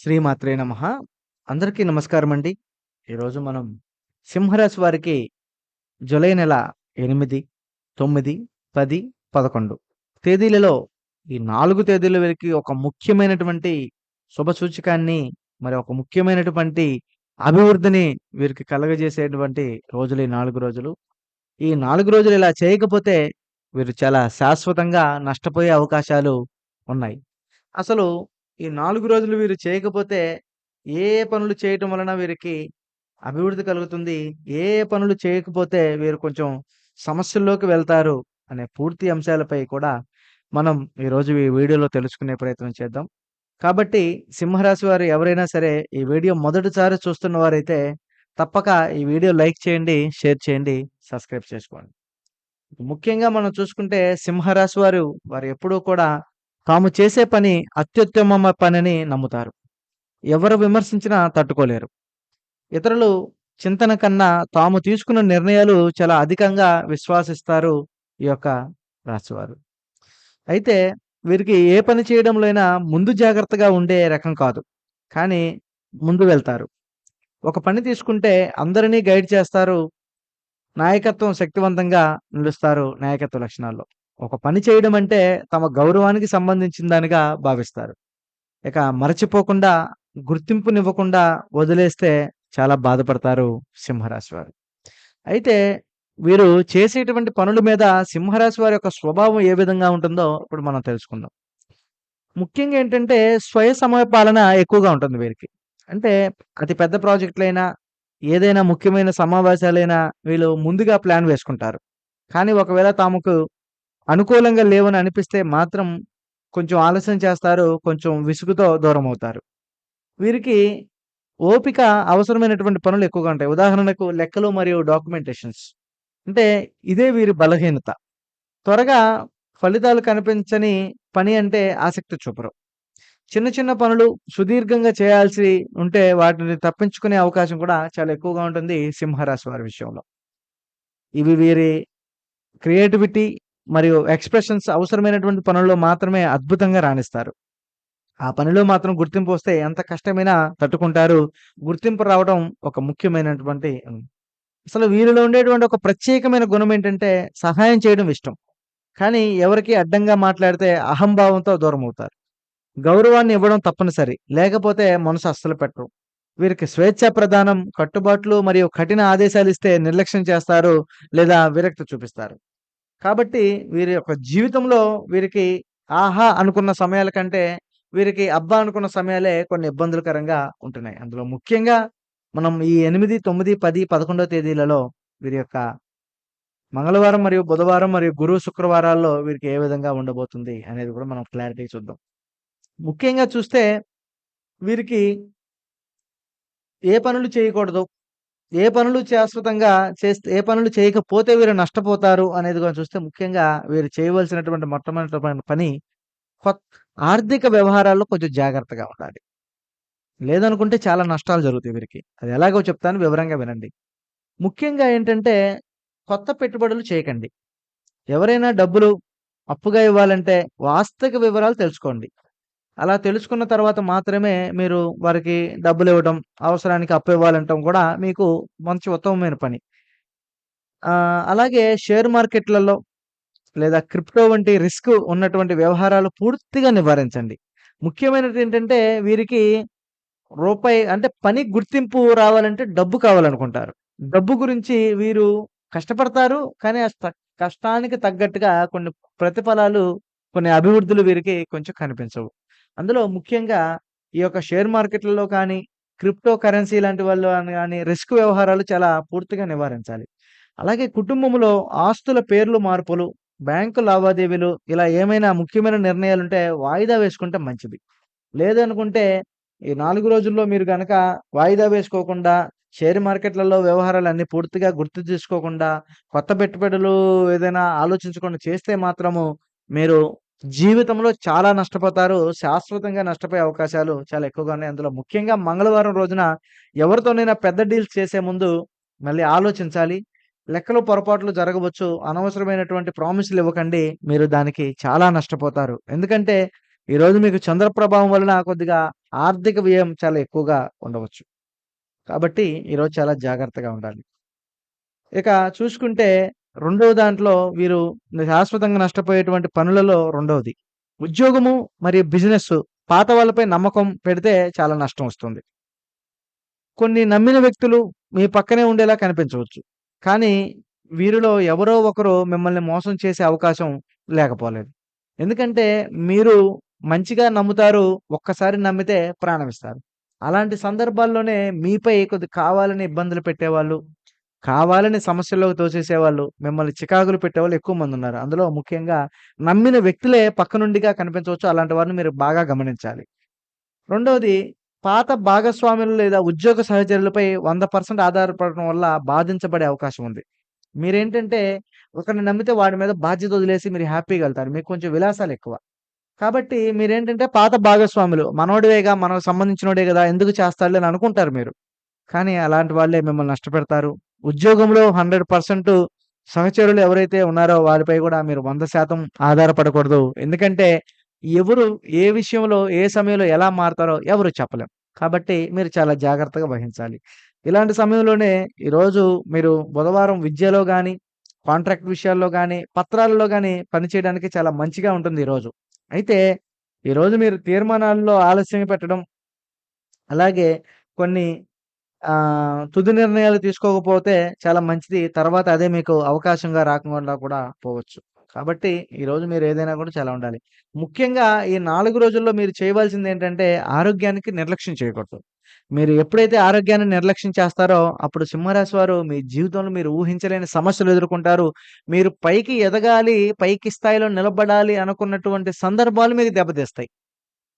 శ్రీమాత్రే నమ. అందరికీ నమస్కారం అండి ఈరోజు మనం సింహరాశి వారికి జూలై నెల ఎనిమిది తొమ్మిది పది పదకొండు తేదీలలో ఈ నాలుగు తేదీల వరకు ఒక ముఖ్యమైనటువంటి శుభ సూచకాన్ని మరి ఒక ముఖ్యమైనటువంటి అభివృద్ధిని వీరికి కలగజేసేటువంటి రోజులు ఈ నాలుగు రోజులు. ఈ నాలుగు రోజులు ఇలా చేయకపోతే వీరు చాలా శాశ్వతంగా నష్టపోయే అవకాశాలు ఉన్నాయి. అసలు ఈ నాలుగు రోజులు వీరు చేయకపోతే ఏ పనులు చేయటం వలన వీరికి అభివృద్ధి కలుగుతుంది? ఏ ఏ పనులు చేయకపోతే వీరు కొంచెం సమస్యల్లోకి వెళ్తారు? అనే పూర్తి అంశాలపై కూడా మనం ఈరోజు ఈ వీడియోలో తెలుసుకునే ప్రయత్నం చేద్దాం. కాబట్టి సింహరాశి వారు ఎవరైనా సరే ఈ వీడియో మొదటిసారి చూస్తున్న వారైతే తప్పక ఈ వీడియో లైక్ చేయండి షేర్ చేయండి సబ్స్క్రైబ్ చేసుకోండి. ముఖ్యంగా మనం చూసుకుంటే సింహరాశి వారు వారు ఎప్పుడూ కూడా తాము చేసే పని అత్యుత్తమ పనిని నమ్ముతారు. ఎవరు విమర్శించినా తట్టుకోలేరు. ఇతరులు చింతన కన్నా తాము తీసుకున్న నిర్ణయాలు చాలా అధికంగా విశ్వాసిస్తారు ఈ యొక్క రాశివారు. అయితే వీరికి ఏ పని చేయడంలో అయినా ముందు జాగ్రత్తగా ఉండే రకం కాదు. కానీ ముందు వెళ్తారు. ఒక పని తీసుకుంటే అందరినీ గైడ్ చేస్తారు. నాయకత్వం శక్తివంతంగా నిలుస్తారు నాయకత్వ లక్షణాల్లో. ఒక పని చేయడం అంటే తమ గౌరవానికి సంబంధించిన దానిగా భావిస్తారు. ఇక మరచిపోకుండా గుర్తింపునివ్వకుండా వదిలేస్తే చాలా బాధపడతారు సింహరాశి వారు. అయితే వీరు చేసేటువంటి పనుల మీద సింహరాశి వారి యొక్క స్వభావం ఏ విధంగా ఉంటుందో ఇప్పుడు మనం తెలుసుకుందాం. ముఖ్యంగా ఏంటంటే స్వయ సమయపాలన ఎక్కువగా ఉంటుంది వీరికి. అంటే అతి పెద్ద ప్రాజెక్టులైనా ఏదైనా ముఖ్యమైన సమావేశాలైనా వీళ్ళు ముందుగా ప్లాన్ వేసుకుంటారు. కానీ ఒకవేళ తాముకు అనుకూలంగా లేవని అనిపిస్తే మాత్రం కొంచెం ఆలస్యం చేస్తారు కొంచెం విసుగుతో దూరం అవుతారు. వీరికి ఓపిక అవసరమైనటువంటి పనులు ఎక్కువగా ఉంటాయి. ఉదాహరణకు లెక్కలు మరియు డాక్యుమెంటేషన్స్. అంటే ఇదే వీరి బలహీనత. త్వరగా ఫలితాలు కనిపించని పని అంటే ఆసక్తి చూపరు. చిన్న చిన్న పనులు సుదీర్ఘంగా చేయాల్సి ఉంటే వాటిని తప్పించుకునే అవకాశం కూడా చాలా ఎక్కువగా ఉంటుంది సింహరాశి వారి విషయంలో. ఇవి వీరి క్రియేటివిటీ మరియు ఎక్స్ప్రెషన్స్ అవసరమైనటువంటి పనుల్లో మాత్రమే అద్భుతంగా రాణిస్తారు. ఆ పనిలో మాత్రం గుర్తింపు వస్తే ఎంత కష్టమైనా తట్టుకుంటారు. గుర్తింపు రావడం ఒక ముఖ్యమైనటువంటి అసలు వీరిలో ఉండేటువంటి ఒక ప్రత్యేకమైన గుణం ఏంటంటే సహాయం చేయడం ఇష్టం. కానీ ఎవరికి అడ్డంగా మాట్లాడితే అహంభావంతో దూరం అవుతారు గౌరవాన్ని ఇవ్వడం తప్పనిసరి లేకపోతే మనసు అస్సలు పెట్టరు. వీరికి స్వేచ్ఛ ప్రదానం కట్టుబాట్లు మరియు కఠిన ఆదేశాలు ఇస్తే నిర్లక్ష్యం చేస్తారు లేదా విరక్తి చూపిస్తారు. కాబట్టి వీరి యొక్క జీవితంలో వీరికి ఆహా అనుకున్న సమయాల కంటే వీరికి అబ్బా అనుకున్న సమయాలే కొన్ని ఇబ్బందులకరంగా ఉంటున్నాయి. అందులో ముఖ్యంగా మనం ఈ ఎనిమిది తొమ్మిది పది పదకొండవ తేదీలలో వీరి యొక్క మంగళవారం మరియు బుధవారం మరియు గురు శుక్రవారాల్లో వీరికి ఏ విధంగా ఉండబోతుంది అనేది కూడా మనం క్లారిటీ చూద్దాం. ముఖ్యంగా చూస్తే వీరికి ఏ పనులు చేయకూడదు ఏ పనులు శాశ్వతంగా చేస్తే ఏ పనులు చేయకపోతే వీరు నష్టపోతారు అనేది కూడా చూస్తే ముఖ్యంగా వీరు చేయవలసినటువంటి మొట్టమొదటి పని కొత్త ఆర్థిక వ్యవహారాల్లో కొంచెం జాగ్రత్తగా ఉండాలి. లేదనుకుంటే చాలా నష్టాలు జరుగుతాయి వీరికి. అది ఎలాగో చెప్తాను వివరంగా వినండి. ముఖ్యంగా ఏంటంటే కొత్త పెట్టుబడులు చేయకండి. ఎవరైనా డబ్బులు అప్పుగా ఇవ్వాలంటే వాస్తవిక వివరాలు తెలుసుకోండి. అలా తెలుసుకున్న తర్వాత మాత్రమే మీరు వారికి డబ్బులు ఇవ్వడం అవసరానికి అప్పు ఇవ్వాలంటాం కూడా మీకు మంచి ఉత్తమమైన పని. అలాగే షేర్ మార్కెట్లలో లేదా క్రిప్టో వంటి రిస్క్ ఉన్నటువంటి వ్యవహారాలు పూర్తిగా నివారించండి. ముఖ్యమైనది ఏంటంటే వీరికి రూపాయి అంటే పని గుర్తింపు రావాలంటే డబ్బు కావాలనుకుంటారు. డబ్బు గురించి వీరు కష్టపడతారు కానీ కష్టానికి తగ్గట్టుగా కొన్ని ప్రతిఫలాలు కొన్ని అభివృద్ధులు వీరికి కొంచెం కనిపించవు. అందులో ముఖ్యంగా ఈ యొక్క షేర్ మార్కెట్లలో కానీ క్రిప్టో కరెన్సీ లాంటి వాళ్ళు కానీ రిస్క్ వ్యవహారాలు చాలా పూర్తిగా నివారించాలి. అలాగే కుటుంబంలో ఆస్తుల పేర్లు మార్పులు బ్యాంకు లావాదేవీలు ఇలా ఏమైనా ముఖ్యమైన నిర్ణయాలు ఉంటే వాయిదా వేసుకుంటే మంచిది. లేదనుకుంటే ఈ నాలుగు రోజుల్లో మీరు కనుక వాయిదా వేసుకోకుండా షేర్ మార్కెట్లలో వ్యవహారాలు అన్ని పూర్తిగా గుర్తు తీసుకోకుండా కొత్త పెట్టుబడులు ఏదైనా ఆలోచించకుండా చేస్తే మాత్రము మీరు జీవితంలో చాలా నష్టపోతారు శాశ్వతంగా నష్టపోయే అవకాశాలు చాలా ఎక్కువగా ఉన్నాయి. అందులో ముఖ్యంగా మంగళవారం రోజున ఎవరితోనైనా పెద్ద డీల్స్ చేసే ముందు మళ్ళీ ఆలోచించాలి. లెక్కలు పొరపాట్లు జరగవచ్చు. అనవసరమైనటువంటి ప్రామిస్లు ఇవ్వకండి. మీరు దానికి చాలా నష్టపోతారు. ఎందుకంటే ఈరోజు మీకు చంద్ర ప్రభావం వలన కొద్దిగా ఆర్థిక వ్యయం చాలా ఎక్కువగా ఉండవచ్చు. కాబట్టి ఈరోజు చాలా జాగ్రత్తగా ఉండాలి. ఇక చూసుకుంటే రెండవ దాంట్లో వీరు శాశ్వతంగా నష్టపోయేటువంటి పనులలో రెండవది. ఉద్యోగము మరియు బిజినెస్ పాత వాళ్ళపై నమ్మకం పెడితే చాలా నష్టం వస్తుంది. కొన్ని నమ్మిన వ్యక్తులు మీ పక్కనే ఉండేలా కనిపించవచ్చు. కానీ వీరిలో ఎవరో ఒకరు మిమ్మల్ని మోసం చేసే అవకాశం లేకపోలేదు. ఎందుకంటే మీరు మంచిగా నమ్ముతారు. ఒక్కసారి నమ్మితే ప్రాణమిస్తారు. అలాంటి సందర్భాల్లోనే మీపై కొద్ది కావాలని ఇబ్బందులు పెట్టేవాళ్ళు, కావాలని సమస్యల్లోకి తోసేసేవాళ్ళు, మిమ్మల్ని చికాకులు పెట్టేవాళ్ళు ఎక్కువ మంది ఉన్నారు అందులో ముఖ్యంగా నమ్మిన వ్యక్తులే పక్కనుండిగా కనిపించవచ్చు. అలాంటి వారిని మీరు బాగా గమనించాలి. రెండవది పాత భాగస్వాములు లేదా ఉద్యోగ సహచరులపై 100% ఆధారపడటం వల్ల బాధించబడే అవకాశం ఉంది. మీరేంటంటే ఒకరిని నమ్మితే వాడి మీద బాధ్యత వదిలేసి మీరు హ్యాపీగా వెళ్తారు మీకు కొంచెం విలాసాలు ఎక్కువ కాబట్టి మీరేంటంటే పాత భాగస్వాములు మనోడివేగా మనకు సంబంధించినోడే కదా ఎందుకు చేస్తాడులే అని అనుకుంటారు మీరు. కానీ అలాంటి వాళ్ళే మిమ్మల్ని నష్టపెడతారు. ఉద్యోగంలో 100% సహచరులు ఎవరైతే ఉన్నారో వారిపై కూడా మీరు 100% ఆధారపడకూడదు. ఎందుకంటే ఎవరు ఏ విషయంలో, ఏ సమయంలో ఎలా మారతారో ఎవరు చెప్పలేం. కాబట్టి మీరు చాలా జాగ్రత్తగా వహించాలి. ఇలాంటి సమయంలోనే ఈరోజు మీరు బుధవారం విద్యలో కానీ కాంట్రాక్ట్ విషయాల్లో కానీ పత్రాలలో కానీ పనిచేయడానికి చాలా మంచిగా ఉంటుంది ఈరోజు. అయితే ఈరోజు మీరు తీర్మానాల్లో ఆలస్యం పెట్టడం అలాగే కొన్ని తుది నిర్ణయాలు తీసుకోకపోతే చాలా మంచిది. తర్వాత అదే మీకు అవకాశంగా రాకుండా కూడా పోవచ్చు. కాబట్టి ఈరోజు మీరు ఏదైనా కూడా చాలా ఉండాలి. ముఖ్యంగా ఈ నాలుగు రోజుల్లో మీరు చేయవలసింది ఏంటంటే ఆరోగ్యానికి నిర్లక్ష్యం చేయకూడదు. మీరు ఎప్పుడైతే ఆరోగ్యాన్ని నిర్లక్ష్యం చేస్తారో అప్పుడు సింహరాశి వారు మీ జీవితంలో మీరు ఊహించలేని సమస్యలు ఎదుర్కొంటారు. మీరు పైకి ఎదగాలి, పైకి స్థాయిలో నిలబడాలి అనుకున్నటువంటి సందర్భాలు మీకు దెబ్బతీస్తాయి.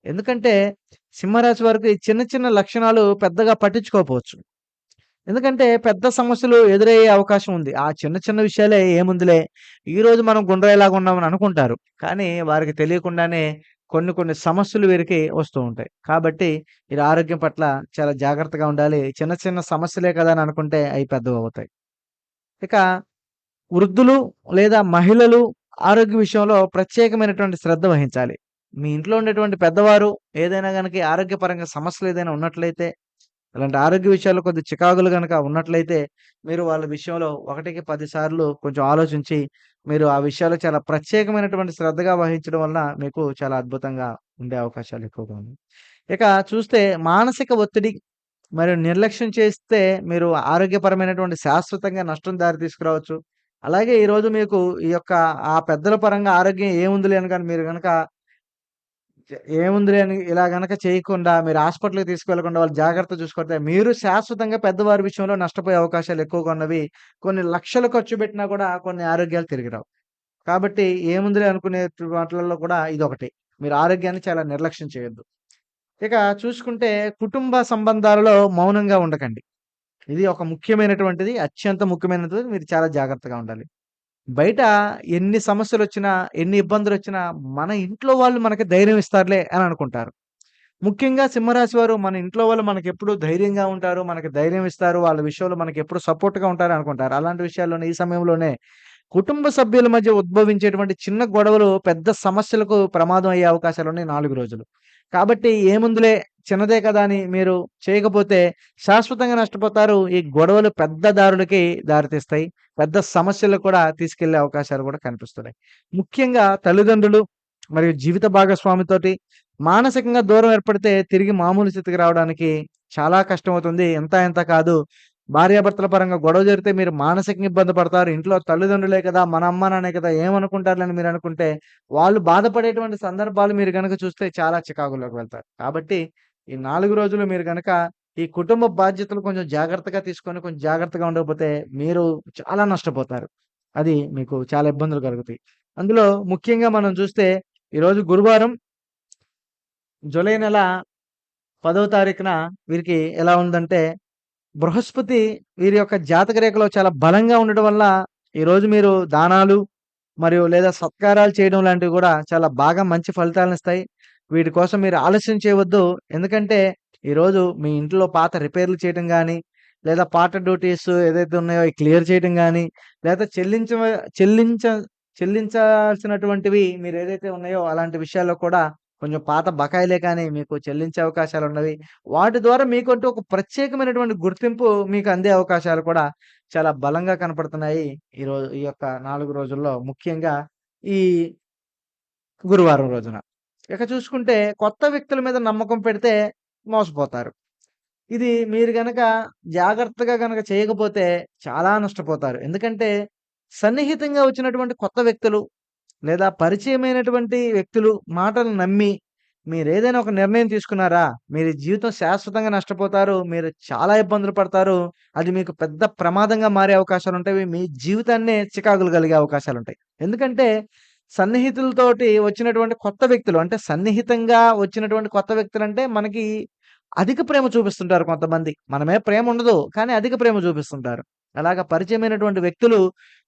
ఎందుకంటే సింహరాశి వారికి చిన్న చిన్న లక్షణాలు పెద్దగా పట్టించుకోకపోవచ్చు. ఎందుకంటే పెద్ద సమస్యలు ఎదురయ్యే అవకాశం ఉంది. ఆ చిన్న చిన్న విషయాలే ఏముందిలే, ఈరోజు మనం గుండ్రాయిలాగా ఉన్నామని అనుకుంటారు. కానీ వారికి తెలియకుండానే కొన్ని కొన్ని సమస్యలు వీరికి వస్తూ ఉంటాయి. కాబట్టి మీరు ఆరోగ్యం పట్ల చాలా జాగ్రత్తగా ఉండాలి. చిన్న చిన్న సమస్యలే కదా అని అనుకుంటే అవి పెద్దవి అవుతాయి ఇక వృద్ధులు లేదా మహిళలు ఆరోగ్య విషయంలో ప్రత్యేకమైనటువంటి శ్రద్ధ వహించాలి. మీ ఇంట్లో ఉండేటువంటి పెద్దవారు ఏదైనా కనుక ఆరోగ్యపరంగా సమస్యలు ఏదైనా ఉన్నట్లయితే, అలాంటి ఆరోగ్య విషయాల్లో కొద్ది చికాకులు కనుక ఉన్నట్లయితే, మీరు వాళ్ళ విషయంలో ఒకటికి 10 సార్లు కొంచెం ఆలోచించి, మీరు ఆ విషయాలు చాలా ప్రత్యేకమైనటువంటి శ్రద్ధగా వహించడం వలన మీకు చాలా అద్భుతంగా ఉండే అవకాశాలు ఎక్కువగా ఉన్నాయి. ఇక చూస్తే మానసిక ఒత్తిడి మరియు నిర్లక్ష్యం చేస్తే మీరు ఆరోగ్యపరమైనటువంటి శాశ్వతంగా నష్టం దారి తీసుకురావచ్చు. అలాగే ఈరోజు మీకు ఈ యొక్క ఆ పెద్దల పరంగా ఆరోగ్యం ఏముంది లేని కానీ మీరు కనుక ఏముందిలే అని ఇలా గనక చేయకుండా మీరు హాస్పిటల్‌కి తీసుకెళ్ళకుండా వాళ్ళు జాగ్రత్త చూసుకుంటే మీరు శాశ్వతంగా పెద్దవారి విషయంలో నష్టపోయే అవకాశాలు ఎక్కువగా ఉన్నవి. కొన్ని లక్షలు ఖర్చు పెట్టినా కూడా కొన్ని ఆరోగ్యాలు తిరిగి రావు. కాబట్టి ఏముందిలే అనుకునే వాటిలలో కూడా ఇది ఒకటి మీరు ఆరోగ్యాన్ని చాలా నిర్లక్ష్యం చేయొద్దు. ఇక చూసుకుంటే కుటుంబ సంబంధాలలో మౌనంగా ఉండకండి. ఇది ఒక ముఖ్యమైనటువంటిది. అత్యంత ముఖ్యమైనది. మీరు చాలా జాగ్రత్తగా ఉండాలి. బయట ఎన్ని సమస్యలు వచ్చినా ఎన్ని ఇబ్బందులు వచ్చినా మన ఇంట్లో వాళ్ళు మనకి ధైర్యం ఇస్తారులే అని అనుకుంటారు. ముఖ్యంగా సింహరాశి వారు మన ఇంట్లో వాళ్ళు మనకెప్పుడు ధైర్యంగా ఉంటారు. మనకి ధైర్యం ఇస్తారు. వాళ్ళ విషయంలో మనకెప్పుడు సపోర్ట్‌గా ఉంటారు అనుకుంటారు. అలాంటి విషయాల్లోనే ఈ సమయంలోనే కుటుంబ సభ్యుల మధ్య ఉద్భవించేటువంటి చిన్న గొడవలు పెద్ద సమస్యలకు ప్రమాదం అయ్యే అవకాశాలు ఉన్నాయి నాలుగు రోజులు. కాబట్టి ఏముందులే చిన్నదే కదా అని మీరు చేయకపోతే శాశ్వతంగా నష్టపోతారు. ఈ గొడవలు పెద్ద దారులకి దారితీస్తాయి. పెద్ద సమస్యలు కూడా తీసుకెళ్ళే అవకాశాలు కూడా కనిపిస్తున్నాయి. ముఖ్యంగా తల్లిదండ్రులు మరియు జీవిత భాగస్వామితోటి మానసికంగా దూరం ఏర్పడితే తిరిగి మామూలు స్థితికి రావడానికి చాలా కష్టమవుతుంది. ఇంత ఇంత కాదు. భార్యాభర్తల పరంగా గొడవ జరిగితే మీరు మానసికంగా ఇబ్బంది పడతారు. ఇంట్లో తల్లిదండ్రులే కదా! మన అమ్మ నాన్నే కదా! ఏమనుకుంటారులే మీరు అనుకుంటే వాళ్ళు బాధపడేటువంటి సందర్భాలు మీరు కనుక చూస్తే చాలా చికాకులోకి వెళ్తారు. కాబట్టి ఈ నాలుగు రోజులు మీరు కనుక ఈ కుటుంబ బాధ్యతలు కొంచెం జాగ్రత్తగా తీసుకొని, కొంచెం జాగ్రత్తగా ఉండకపోతే మీరు చాలా నష్టపోతారు. అది మీకు చాలా ఇబ్బందులు కలుగుతాయి. అందులో ముఖ్యంగా మనం చూస్తే ఈరోజు గురువారం జూలై నెల పదవ తారీఖున వీరికి ఎలా ఉందంటే, బృహస్పతి వీరి యొక్క జాతక రేఖలో చాలా బలంగా ఉండడం వల్ల ఈరోజు మీరు దానాలు మరియు లేదా సత్కారాలు చేయడం లాంటివి కూడా చాలా బాగా మంచి ఫలితాలనిస్తాయి. వీటి కోసం మీరు ఆలస్యం చేయవద్దు. ఎందుకంటే ఈరోజు మీ ఇంట్లో పాత రిపేర్లు చేయటం కానీ లేదా పాత డ్యూటీస్ ఏదైతే ఉన్నాయో అవి క్లియర్ చేయటం కానీ లేదా చెల్లించ చెల్లించ చెల్లించాల్సినటువంటివి మీరు ఏదైతే ఉన్నాయో అలాంటి విషయాల్లో కూడా కొంచెం పాత బకాయిలే కానీ మీకు చెల్లించే అవకాశాలు ఉన్నవి వాటి ద్వారా మీకంటూ ఒక ప్రత్యేకమైనటువంటి గుర్తింపు మీకు అందే అవకాశాలు కూడా చాలా బలంగా కనపడుతున్నాయి. ఈ రోజు ఈ యొక్క నాలుగు రోజుల్లో ముఖ్యంగా ఈ గురువారం రోజున. ఇక చూసుకుంటే కొత్త వ్యక్తుల మీద నమ్మకం పెడితే మోసపోతారు. ఇది మీరు గనక జాగ్రత్తగా గనక చేయకపోతే చాలా నష్టపోతారు. ఎందుకంటే సన్నిహితంగా వచ్చినటువంటి కొత్త వ్యక్తులు లేదా పరిచయమైనటువంటి వ్యక్తులు మాటలు నమ్మి మీరు ఏదైనా ఒక నిర్ణయం తీసుకున్నారా? మీరు జీవితం శాశ్వతంగా నష్టపోతారు. మీరు చాలా ఇబ్బందులు పడతారు. అది మీకు పెద్ద ప్రమాదంగా మారే అవకాశాలు ఉంటాయి మీ జీవితాన్నే చికాకులు కలిగే అవకాశాలు ఉంటాయి ఎందుకంటే సన్నిహితులతోటి వచ్చినటువంటి కొత్త వ్యక్తులు అంటే సన్నిహితంగా వచ్చినటువంటి కొత్త వ్యక్తులు అంటే మనకి అధిక ప్రేమ చూపిస్తుంటారు కొంతమంది. మనమే ప్రేమ ఉండదు. కానీ అధిక ప్రేమ చూపిస్తుంటారు. అలాగా పరిచయమైనటువంటి వ్యక్తులు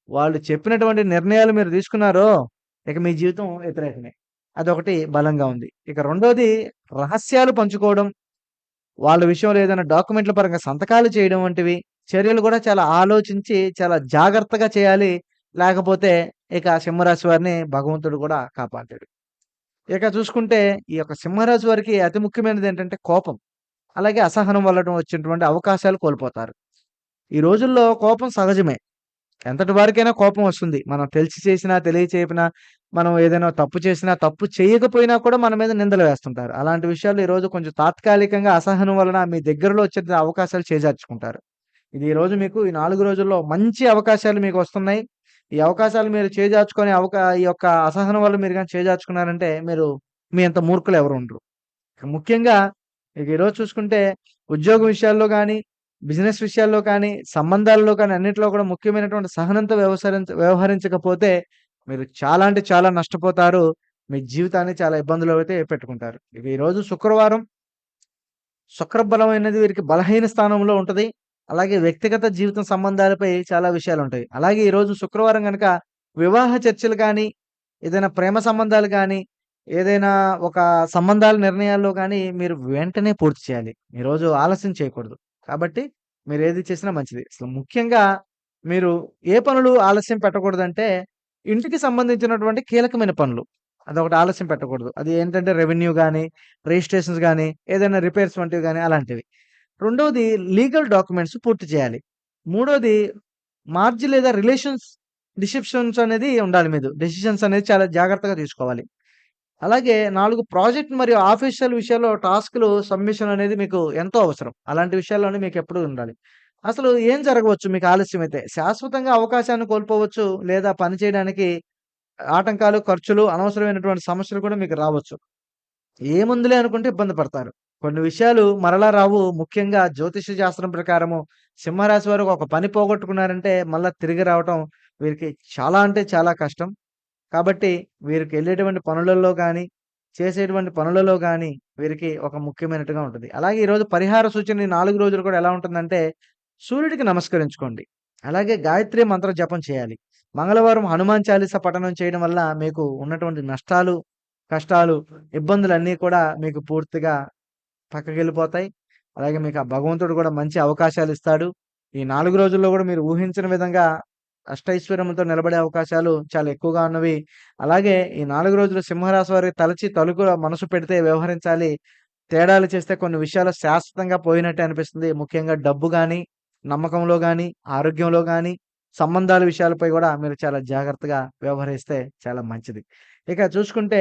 వాళ్ళు చెప్పినటువంటి నిర్ణయాలు మీరు తీసుకున్నారో ఇక మీ జీవితం వ్యతిరేకమే. అదొకటి బలంగా ఉంది. ఇక రెండోది రహస్యాలు పంచుకోవడం. వాళ్ళ విషయంలో ఏదైనా డాక్యుమెంట్‌ల పరంగా సంతకాలు చేయడం వంటివి చర్యలు కూడా చాలా ఆలోచించి చాలా జాగ్రత్తగా చేయాలి. లేకపోతే ఇక సింహరాశి వారిని భగవంతుడు కూడా కాపాడలేడు. ఇక చూసుకుంటే ఈ యొక్క సింహరాశి వారికి అతి ముఖ్యమైనది ఏంటంటే కోపం. అలాగే అసహనం వల్ల వచ్చినటువంటి అవకాశాలు కోల్పోతారు. ఈ రోజుల్లో కోపం సహజమే. ఎంతటి వారికైనా కోపం వస్తుంది. మనం తెలిసి చేసినా, తెలియచేపినా మనం ఏదైనా తప్పు చేసినా, తప్పు చేయకపోయినా కూడా మన మీద నిందలు వేస్తుంటారు. అలాంటి విషయాల్లో ఈరోజు కొంచెం తాత్కాలికంగా అసహనం వలన మీ దగ్గరలో వచ్చే అవకాశాలు చేజార్చుకుంటారు. ఇది ఈరోజు మీకు ఈ నాలుగు రోజుల్లో మంచి అవకాశాలు మీకు వస్తున్నాయి ఈ అవకాశాలు మీరు చేజార్చుకొని అవకా ఈ యొక్క అసహనం వల్ల మీరు కానీ చేజార్చుకున్నారంటే మీరు మీ అంత మూర్ఖులు ఎవరు ఉండరు. ముఖ్యంగా ఇక ఈరోజు చూసుకుంటే ఉద్యోగం విషయాల్లో కానీ బిజినెస్ విషయాల్లో కానీ, సంబంధాల్లో కానీ అన్నింటిలో కూడా ముఖ్యమైనటువంటి సహనంతో వ్యవహరించ వ్యవహరించకపోతే మీరు చాలా అంటే చాలా నష్టపోతారు. మీ జీవితాన్ని చాలా ఇబ్బందులు అయితే పెట్టుకుంటారు. ఇవి ఈరోజు శుక్రవారం శుక్రబలం అనేది వీరికి బలహీన స్థానంలో ఉంటుంది అలాగే వ్యక్తిగత జీవితం సంబంధాలపై చాలా విషయాలు ఉంటాయి అలాగే ఈరోజు శుక్రవారం కనుక వివాహ చర్చలు కానీ ఏదైనా ప్రేమ సంబంధాలు కానీ ఏదైనా ఒక సంబంధాల నిర్ణయాల్లో కానీ మీరు వెంటనే పూర్తి చేయాలి. ఈరోజు ఆలస్యం చేయకూడదు. కాబట్టి మీరు ఏది చేసినా మంచిది. అసలు ముఖ్యంగా మీరు ఏ పనులు ఆలస్యం పెట్టకూడదంటే ఇంటికి సంబంధించినటువంటి కీలకమైన పనులు. అదొకటి ఆలస్యం పెట్టకూడదు. అది ఏంటంటే రెవెన్యూ కానీ రిజిస్ట్రేషన్స్ కానీ ఏదైనా రిపేర్స్ వంటివి కానీ అలాంటివి. రెండవది లీగల్ డాక్యుమెంట్స్ పూర్తి చేయాలి. మూడవది మార్జ్ లేదా రిలేషన్స్ డిసిప్షన్స్ అనేది ఉండాలి మీరు డెసిషన్స్ అనేది చాలా జాగ్రత్తగా తీసుకోవాలి. అలాగే నాలుగు ప్రాజెక్ట్ మరియు ఆఫీషియల్ విషయాల్లో టాస్క్‌లు సబ్మిషన్ అనేది మీకు ఎంతో అవసరం. అలాంటి విషయాల్లోనే మీకు ఎప్పుడు ఉండాలి. అసలు ఏం జరగవచ్చు మీకు ఆలస్యం అయితే శాశ్వతంగా అవకాశాన్ని కోల్పోవచ్చు. లేదా పని చేయడానికి ఆటంకాలు, ఖర్చులు, అనవసరమైనటువంటి సమస్యలు కూడా మీకు రావచ్చు. ఏముందిలే అనుకుంటే ఇబ్బంది పడతారు. కొన్ని విషయాలు మరలా రావు. ముఖ్యంగా జ్యోతిష్య శాస్త్రం ప్రకారము సింహరాశి వారు ఒక పని పోగొట్టుకున్నారంటే మళ్ళీ తిరిగి రావటం వీరికి చాలా అంటే చాలా కష్టం. కాబట్టి వీరికెళ్ళేటువంటి పనులలో కానీ చేసేటువంటి పనులలో కానీ వీరికి ఒక ముఖ్యమైనట్టుగా ఉంటుంది అలాగే ఈరోజు పరిహార సూచన నాలుగు రోజులు కూడా ఎలా ఉంటుందంటే సూర్యుడికి నమస్కరించుకోండి. అలాగే గాయత్రి మంత్ర జపం చేయాలి. మంగళవారం హనుమాన్ చాలీసా పఠనం చేయడం వల్ల మీకు ఉన్నటువంటి నష్టాలు, కష్టాలు, ఇబ్బందులన్నీ కూడా మీకు పూర్తిగా పక్కకెళ్ళిపోతాయి. అలాగే మీకు ఆ భగవంతుడు కూడా మంచి అవకాశాలు ఇస్తాడు ఈ నాలుగు రోజుల్లో కూడా మీరు ఊహించిన విధంగా అష్టైశ్వర్యంతో నిలబడే అవకాశాలు చాలా ఎక్కువగా ఉన్నవి. అలాగే ఈ నాలుగు రోజులు సింహరాశి వారికి తలచి తలుకు మనసు పెడితే వ్యవహరించాలి. తేడాలు చేస్తే కొన్ని విషయాలు శాశ్వతంగా పోయినట్టే అనిపిస్తుంది. ముఖ్యంగా డబ్బు కానీ నమ్మకంలో కానీ ఆరోగ్యంలో కానీ సంబంధాల విషయాలపై కూడా మీరు చాలా జాగ్రత్తగా వ్యవహరిస్తే చాలా మంచిది. ఇక చూసుకుంటే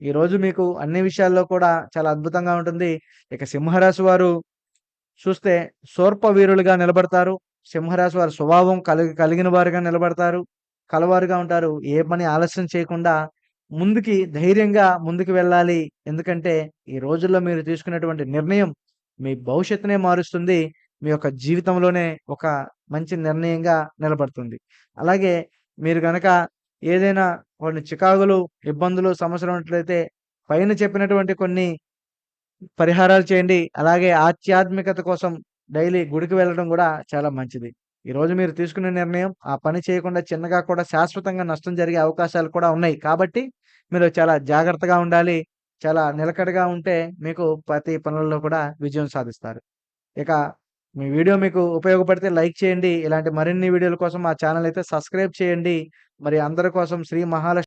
ఈరోజు మీకు అన్ని విషయాల్లో కూడా చాలా అద్భుతంగా ఉంటుంది. ఇక సింహరాశి వారు చూస్తే సోర్ప వీరులుగా నిలబడతారు. సింహరాశి వారి స్వభావం కలిగి కలిగిన వారుగా నిలబడతారు. కలవారుగా ఉంటారు. ఏ పని ఆలస్యం చేయకుండా ముందుకి ధైర్యంగా ముందుకు వెళ్ళాలి. ఎందుకంటే ఈ రోజుల్లో మీరు తీసుకున్నటువంటి నిర్ణయం మీ భవిష్యత్తునే మారుస్తుంది. మీ యొక్క జీవితంలోనే ఒక మంచి నిర్ణయంగా నిలబడుతుంది. అలాగే మీరు గనక ఏదైనా కొన్ని చికాకులు, ఇబ్బందులు, సమస్యలు ఉన్నట్లయితే పైన చెప్పినటువంటి కొన్ని పరిహారాలు చేయండి. అలాగే ఆధ్యాత్మికత కోసం డైలీ గుడికి వెళ్ళడం కూడా చాలా మంచిది. ఈరోజు మీరు తీసుకునే నిర్ణయం ఆ పని చేయకుండా చిన్నగా కూడా శాశ్వతంగా నష్టం జరిగే అవకాశాలు కూడా ఉన్నాయి. కాబట్టి మీరు చాలా జాగ్రత్తగా ఉండాలి. చాలా నిలకడగా ఉంటే మీకు ప్రతి పనుల్లో కూడా విజయం సాధిస్తారు. ఇక మీ వీడియో మీకు ఉపయోగపడితే లైక్ చేయండి. ఇలాంటి మరిన్ని వీడియోల కోసం మా ఛానల్ అయితే సబ్స్క్రైబ్ చేయండి. మరి అందరి కోసం శ్రీ మహాలక్ష్మి